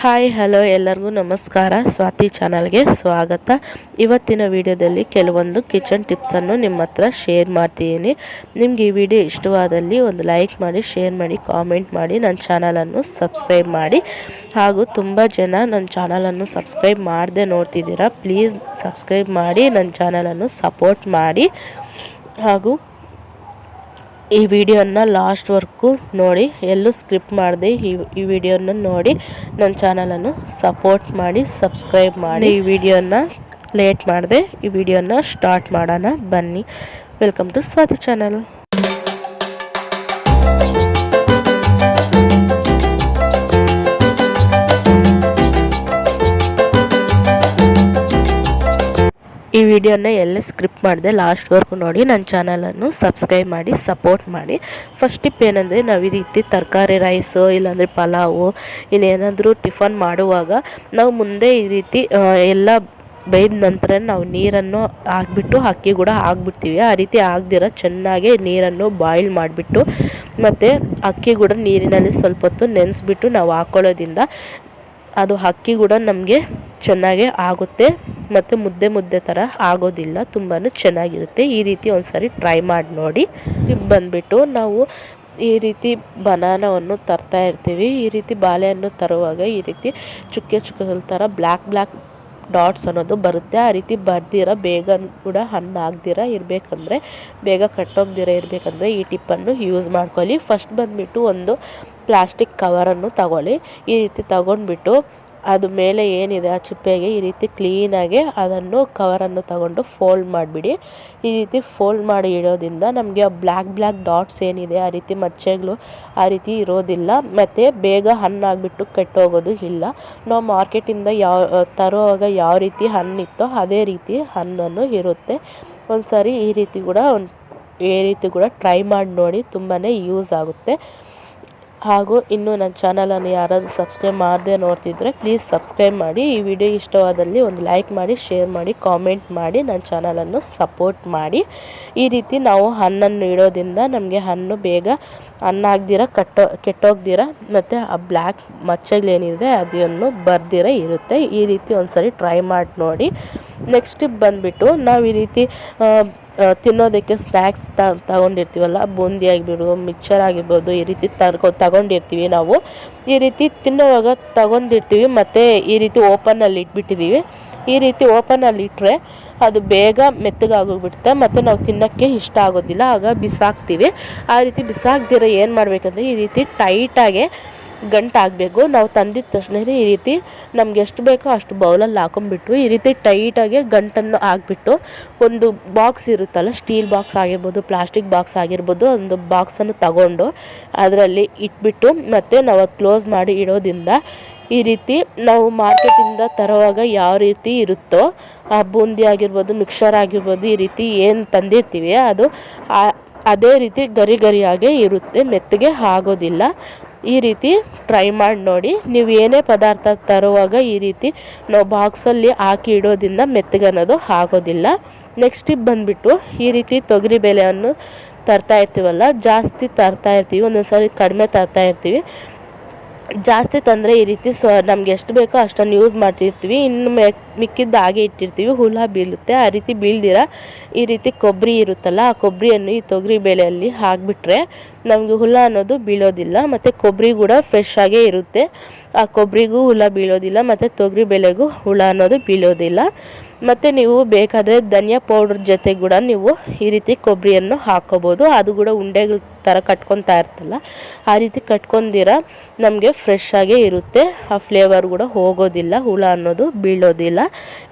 Hi hello ಎಲ್ಲರಿಗೂ ನಮಸ್ಕಾರ. ಸ್ವಾತಿ ಚಾನಲ್ಗೆ ಸ್ವಾಗತ. ಇವತ್ತಿನ ವಿಡಿಯೋದಲ್ಲಿ ಕೆಲವೊಂದು ಕಿಚನ್ ಟಿಪ್ಸನ್ನು ನಿಮ್ಮ ಹತ್ರ ಶೇರ್ ಮಾಡ್ತಿದ್ದೀನಿ. ನಿಮ್ಗೆ ಈ ವಿಡಿಯೋ ಇಷ್ಟವಾದಲ್ಲಿ ಒಂದು ಲೈಕ್ ಮಾಡಿ, ಶೇರ್ ಮಾಡಿ, ಕಾಮೆಂಟ್ ಮಾಡಿ, ನನ್ನ ಚಾನಲನ್ನು ಸಬ್ಸ್ಕ್ರೈಬ್ ಮಾಡಿ. ಹಾಗೂ ತುಂಬ ಜನ ನನ್ನ ಚಾನಲನ್ನು ಸಬ್ಸ್ಕ್ರೈಬ್ ಮಾಡದೆ ನೋಡ್ತಿದ್ದೀರಾ, ಪ್ಲೀಸ್ ಸಬ್ಸ್ಕ್ರೈಬ್ ಮಾಡಿ, ನನ್ನ ಚಾನಲನ್ನು ಸಪೋರ್ಟ್ ಮಾಡಿ. ಹಾಗೂ ಈ ವಿಡಿಯೋನ ಲಾಸ್ಟ್ವರೆಗೂ ನೋಡಿ, ಎಲ್ಲೂ ಸ್ಕ್ರಿಪ್ಟ್ ಮಾಡಿದೆ ಈ ಈ ವಿಡಿಯೋನ ನೋಡಿ, ನನ್ನ ಚಾನಲನ್ನು ಸಪೋರ್ಟ್ ಮಾಡಿ, ಸಬ್ಸ್ಕ್ರೈಬ್ ಮಾಡಿ. ಈ ವಿಡಿಯೋನ ಲೇಟ್ ಮಾಡಿದೆ ಈ ವಿಡಿಯೋನ ಸ್ಟಾರ್ಟ್ ಮಾಡೋಣ. ಬನ್ನಿ. Welcome to Swathi channel. ವಿಡಿಯೋನ ಎಲ್ಲ ಸ್ಕ್ರಿಪ್ಟ್ ಮಾಡಿದೆ ಲಾಸ್ಟ್ವರೆಗೂ ನೋಡಿ ನನ್ನ ಚಾನಲನ್ನು ಸಬ್ಸ್ಕ್ರೈಬ್ ಮಾಡಿ ಸಪೋರ್ಟ್ ಮಾಡಿ. ಫಸ್ಟ್ ಟಿಪ್ ಏನಂದರೆ, ನಾವು ಈ ರೀತಿ ತರಕಾರಿ ರೈಸು ಇಲ್ಲಾಂದರೆ ಪಲಾವು ಇನ್ನೇನಾದರೂ ಟಿಫನ್ ಮಾಡುವಾಗ ನಾವು ಮುಂದೆ ಈ ರೀತಿ ಎಲ್ಲ ಬೇಯ್ದ ನಂತರ ನಾವು ನೀರನ್ನು ಹಾಕ್ಬಿಟ್ಟು, ಅಕ್ಕಿ ಕೂಡ ಹಾಕ್ಬಿಡ್ತೀವಿ. ಆ ರೀತಿ ಆಗದಿರ ಚೆನ್ನಾಗಿ ನೀರನ್ನು ಬಾಯ್ಲ್ ಮಾಡಿಬಿಟ್ಟು, ಮತ್ತು ಅಕ್ಕಿ ಕೂಡ ನೀರಿನಲ್ಲಿ ಸ್ವಲ್ಪ ಹೊತ್ತು ನೆನೆಸ್ಬಿಟ್ಟು ನಾವು ಹಾಕ್ಕೊಳ್ಳೋದ್ರಿಂದ ಅದು ಅಕ್ಕಿ ಕೂಡ ನಮಗೆ ಚೆನ್ನಾಗೇ ಆಗುತ್ತೆ ಮತ್ತು ಮುದ್ದೆ ಮುದ್ದೆ ಥರ ಆಗೋದಿಲ್ಲ ತುಂಬಾ ಚೆನ್ನಾಗಿರುತ್ತೆ. ಈ ರೀತಿ ಒಂದು ಸಾರಿ ಟ್ರೈ ಮಾಡಿ ನೋಡಿ. ಬಂದುಬಿಟ್ಟು ನಾವು ಈ ರೀತಿ ಬನಾನವನ್ನು ತರ್ತಾ ಇರ್ತೀವಿ. ಈ ರೀತಿ ಬಾಳೆಹಣ್ಣು ತರುವಾಗ ಈ ರೀತಿ ಚುಕ್ಕೆ ಚುಕ್ಕೆ ಥರ ಬ್ಲ್ಯಾಕ್ ಬ್ಲ್ಯಾಕ್ ಡಾಟ್ಸ್ ಅನ್ನೋದು ಬರುತ್ತೆ. ಆ ರೀತಿ ಬರ್ದಿರ, ಬೇಗ ಕೂಡ ಹಣ್ಣು ಆಗದಿರ ಇರಬೇಕಂದ್ರೆ, ಬೇಗ ಕಟ್ಟೋಗ್ದಿರ ಇರಬೇಕಂದ್ರೆ ಈ ಟಿಪ್ಪನ್ನು ಯೂಸ್ ಮಾಡ್ಕೊಳ್ಳಿ. ಫಸ್ಟ್ ಬಂದುಬಿಟ್ಟು ಒಂದು ಪ್ಲಾಸ್ಟಿಕ್ ಕವರನ್ನು ತಗೊಳ್ಳಿ. ಈ ರೀತಿ ತಗೊಂಡ್ಬಿಟ್ಟು ಅದು ಮೇಲೆ ಏನಿದೆ ಆ ಚಿಪ್ಪೆಗೆ ಈ ರೀತಿ ಕ್ಲೀನಾಗಿ ಅದನ್ನು ಕವರನ್ನು ತಗೊಂಡು ಫೋಲ್ಡ್ ಮಾಡಿಬಿಡಿ. ಈ ರೀತಿ ಫೋಲ್ಡ್ ಮಾಡಿ ಇಡೋದ್ರಿಂದ ನಮಗೆ ಆ ಬ್ಲ್ಯಾಕ್ ಬ್ಲ್ಯಾಕ್ ಡಾಟ್ಸ್ ಏನಿದೆ ಆ ರೀತಿ ಮಚ್ಚೆಗಳು ಆ ರೀತಿ ಇರೋದಿಲ್ಲ. ಮತ್ತು ಬೇಗ ಹಣ್ಣಾಗಿಬಿಟ್ಟು ಕೆಟ್ಟೋಗೋದು ಇಲ್ಲ. ನಾವು ಮಾರ್ಕೆಟಿಂದ ಯಾವ, ತರುವಾಗ ಯಾವ ರೀತಿ ಹಣ್ಣಿತ್ತೋ ಅದೇ ರೀತಿ ಹಣ್ಣನ್ನು ಇರುತ್ತೆ. ಒಂದು ಸಾರಿ ಈ ರೀತಿ ಕೂಡ ಒಂದು, ಈ ರೀತಿ ಕೂಡ ಟ್ರೈ ಮಾಡಿ ನೋಡಿ ತುಂಬಾ ಯೂಸ್ ಆಗುತ್ತೆ. ಹಾಗೂ ಇನ್ನೂ ನನ್ನ ಚಾನಲನ್ನು ಯಾರಾದರೂ ಸಬ್ಸ್ಕ್ರೈಬ್ ಮಾಡದೆ ನೋಡ್ತಿದ್ರೆ ಪ್ಲೀಸ್ ಸಬ್ಸ್ಕ್ರೈಬ್ ಮಾಡಿ. ಈ ವಿಡಿಯೋ ಇಷ್ಟವಾದಲ್ಲಿ ಒಂದು ಲೈಕ್ ಮಾಡಿ, ಶೇರ್ ಮಾಡಿ, ಕಾಮೆಂಟ್ ಮಾಡಿ, ನನ್ನ ಚಾನಲನ್ನು ಸಪೋರ್ಟ್ ಮಾಡಿ. ಈ ರೀತಿ ನಾವು ಹಣ್ಣನ್ನು ಇಡೋದ್ರಿಂದ ನಮಗೆ ಹಣ್ಣು ಬೇಗ ಹಣ್ಣಾಗ್ದಿರ, ಕಟ್ಟೋ ಕೆಟ್ಟೋಗ್ದಿರ, ಮತ್ತು ಆ ಬ್ಲ್ಯಾಕ್ ಮಚ್ಚಗಳೇನಿದೆ ಅದನ್ನು ಬರ್ದಿರ ಇರುತ್ತೆ. ಈ ರೀತಿ ಒಂದು ಸರಿ ಟ್ರೈ ಮಾಡಿ ನೋಡಿ. ನೆಕ್ಸ್ಟ್ ಬಂದುಬಿಟ್ಟು ನಾವು ಈ ರೀತಿ ತಿನ್ನೋದಕ್ಕೆ ಸ್ನ್ಯಾಕ್ಸ್ ತಗೊಂಡಿರ್ತೀವಲ್ಲ, ಬೂಂದಿ ಆಗಿಬಿಡು ಮಿಕ್ಚರ್ ಆಗಿರ್ಬೋದು, ಈ ರೀತಿ ತರ್ಕೊ, ತಗೊಂಡಿರ್ತೀವಿ ನಾವು. ಈ ರೀತಿ ತಿನ್ನೋವಾಗ ತಗೊಂಡಿರ್ತೀವಿ, ಮತ್ತು ಈ ರೀತಿ ಓಪನಲ್ಲಿ ಇಟ್ಬಿಟ್ಟಿದ್ದೀವಿ ಈ ರೀತಿ ಓಪನಲ್ಲಿ ಇಟ್ಟರೆ ಅದು ಬೇಗ ಮೆತ್ತಗಾಗೋಗ್ಬಿಡುತ್ತೆ, ಮತ್ತು ನಾವು ತಿನ್ನೋಕ್ಕೆ ಇಷ್ಟ ಆಗೋದಿಲ್ಲ, ಆಗ ಬಿಸಾಕ್ತೀವಿ. ಆ ರೀತಿ ಬಿಸಾಕ್ದಿರೋ ಏನು ಮಾಡಬೇಕಂದ್ರೆ, ಈ ರೀತಿ ಟೈಟಾಗೆ ಗಂಟಾಗಬೇಕು. ನಾವು ತಂದಿದ ತಕ್ಷಣ ಈ ರೀತಿ ನಮ್ಗೆ ಎಷ್ಟು ಬೇಕೋ ಅಷ್ಟು ಬೌಲಲ್ಲಿ ಹಾಕೊಂಡ್ಬಿಟ್ಟು ಈ ರೀತಿ ಟೈಟಾಗಿ ಗಂಟನ್ನು ಹಾಕ್ಬಿಟ್ಟು ಒಂದು ಬಾಕ್ಸ್ ಇರುತ್ತಲ್ಲ, ಸ್ಟೀಲ್ ಬಾಕ್ಸ್ ಆಗಿರ್ಬೋದು, ಪ್ಲಾಸ್ಟಿಕ್ ಬಾಕ್ಸ್ ಆಗಿರ್ಬೋದು, ಒಂದು ಬಾಕ್ಸನ್ನು ತಗೊಂಡು ಅದರಲ್ಲಿ ಇಟ್ಬಿಟ್ಟು ಮತ್ತು ನಾವು ಅದು ಕ್ಲೋಸ್ ಮಾಡಿ ಇಡೋದ್ರಿಂದ ಈ ರೀತಿ ನಾವು ಮಾರ್ಕೆಟಿಂದ ತರುವಾಗ ಯಾವ ರೀತಿ ಇರುತ್ತೋ, ಆ ಬೂಂದಿ ಆಗಿರ್ಬೋದು ಮಿಕ್ಸರ್ ಆಗಿರ್ಬೋದು, ಈ ರೀತಿ ಏನು ತಂದಿರ್ತೀವಿ, ಅದು ಅದೇ ರೀತಿ ಗರಿ ಗರಿಯಾಗೇ ಇರುತ್ತೆ, ಮೆತ್ತಗೆ ಆಗೋದಿಲ್ಲ. ಈ ರೀತಿ ಟ್ರೈ ಮಾಡಿ ನೋಡಿ. ನೀವು ಏನೇ ಪದಾರ್ಥ ತರುವಾಗ ಈ ರೀತಿ ನಾವು ಬಾಕ್ಸಲ್ಲಿ ಹಾಕಿ ಇಡೋದ್ರಿಂದ ಮೆತ್ತಗನ್ನೋದು ಆಗೋದಿಲ್ಲ. ನೆಕ್ಸ್ಟ್ ಬಂದುಬಿಟ್ಟು ಈ ರೀತಿ ತೊಗರಿ ಬೇಳೆಯನ್ನು ತರ್ತಾ ಇರ್ತೀವಲ್ಲ, ಜಾಸ್ತಿ ತರ್ತಾ ಇರ್ತೀವಿ ಒಂದೊಂದು ಸಾರಿ ಕಡಿಮೆ ತರ್ತಾ ಇರ್ತೀವಿ. ಜಾಸ್ತಿ ತಂದರೆ ಈ ರೀತಿ ಸೊ, ನಮ್ಗೆ ಎಷ್ಟು ಬೇಕೋ ಅಷ್ಟನ್ನು ಯೂಸ್ ಮಾಡ್ತಿರ್ತೀವಿ. ಇನ್ನು ಮಿಕ್ಕಿದ್ದು ಹಾಗೆ ಇಟ್ಟಿರ್ತೀವಿ. ಹುಳ ಬೀಳುತ್ತೆ. ಆ ರೀತಿ ಬೀಳ್ದಿರ ಈ ರೀತಿ ಕೊಬ್ಬರಿ ಇರುತ್ತಲ್ಲ, ಆ ಕೊಬ್ಬರಿಯನ್ನು ಈ ತೊಗರಿ ಬೇಳೆಯಲ್ಲಿ ಹಾಕಿಬಿಟ್ರೆ ನಮಗೆ ಹುಳ ಅನ್ನೋದು ಬೀಳೋದಿಲ್ಲ. ಮತ್ತು ಕೊಬ್ಬರಿ ಕೂಡ ಫ್ರೆಶ್ ಆಗೇ ಇರುತ್ತೆ. ಆ ಕೊಬ್ಬರಿಗೂ ಹುಳ ಬೀಳೋದಿಲ್ಲ, ಮತ್ತು ತೊಗರಿ ಬೇಳೆಗೂ ಹುಳ ಅನ್ನೋದು ಬೀಳೋದಿಲ್ಲ. ಮತ್ತು ನೀವು ಬೇಕಾದರೆ ಧನಿಯಾ ಪೌಡ್ರ್ ಜೊತೆ ಕೂಡ ನೀವು ಈ ರೀತಿ ಕೊಬ್ಬರಿಯನ್ನು ಹಾಕೋಬೋದು. ಅದು ಕೂಡ ಉಂಡೆಗಳ ಥರ ಕಟ್ಕೊತಾ ಇರ್ತಲ್ಲ, ಆ ರೀತಿ ಕಟ್ಕೊಂಡಿರ ನಮಗೆ ಫ್ರೆಶ್ ಆಗೇ ಇರುತ್ತೆ. ಆ ಫ್ಲೇವರ್ ಕೂಡ ಹೋಗೋದಿಲ್ಲ, ಹುಳ ಅನ್ನೋದು ಬೀಳೋದಿಲ್ಲ.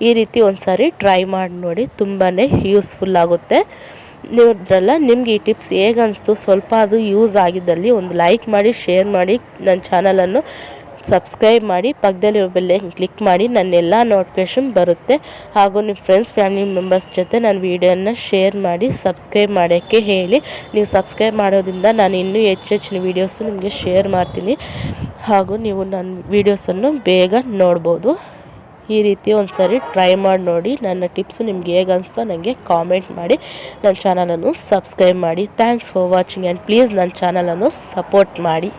ಈ ರೀತಿ ಒಂದು ಟ್ರೈ ಮಾಡಿ ನೋಡಿ ತುಂಬಾ ಯೂಸ್ಫುಲ್ ಆಗುತ್ತೆ. ನೀವ್ರಲ್ಲ ನಿಮ್ಗೆ ಈ ಟಿಪ್ಸ್ ಹೇಗೆ ಅನಿಸ್ತು ಸ್ವಲ್ಪ ಅದು ಯೂಸ್ ಆಗಿದ್ದಲ್ಲಿ ಒಂದು ಲೈಕ್ ಮಾಡಿ ಶೇರ್ ಮಾಡಿ ನನ್ನ ಚಾನಲನ್ನು ಸಬ್ಸ್ಕ್ರೈಬ್ ಮಾಡಿ, ಪಕ್ಕದಲ್ಲಿರೋ ಬೆಲ್ಲೆ ಕ್ಲಿಕ್ ಮಾಡಿ ನನ್ನೆಲ್ಲ ನೋಟಿಫಿಕೇಶನ್ ಬರುತ್ತೆ. ಹಾಗೂ ನಿಮ್ಮ ಫ್ರೆಂಡ್ಸ್ ಫ್ಯಾಮಿಲಿ ಮೆಂಬರ್ಸ್ ಜೊತೆ ನಾನು ವೀಡಿಯೋನ ಶೇರ್ ಮಾಡಿ ಸಬ್ಸ್ಕ್ರೈಬ್ ಮಾಡೋಕ್ಕೆ ಹೇಳಿ. ನೀವು ಸಬ್ಸ್ಕ್ರೈಬ್ ಮಾಡೋದ್ರಿಂದ ನಾನು ಇನ್ನೂ ಹೆಚ್ಚು ಹೆಚ್ಚಿನ ವೀಡಿಯೋಸು ನಿಮಗೆ ಶೇರ್ ಮಾಡ್ತೀನಿ. ಹಾಗೂ ನೀವು ನನ್ನ ವೀಡಿಯೋಸನ್ನು ಬೇಗ ನೋಡ್ಬೋದು. ಈ ರೀತಿ ಒಂದು ಸರಿ ಟ್ರೈ ಮಾಡಿ ನೋಡಿ. ನನ್ನ ಟಿಪ್ಸ್ ನಿಮ್ಗೆ ಹೇಗೆ ಅನಿಸ್ತೋ ನನಗೆ ಕಾಮೆಂಟ್ ಮಾಡಿ. ನನ್ನ ಚಾನಲನ್ನು ಸಬ್ಸ್ಕ್ರೈಬ್ ಮಾಡಿ. Thanks for watching and please ನನ್ನ ಚಾನಲನ್ನು ಸಪೋರ್ಟ್ ಮಾಡಿ.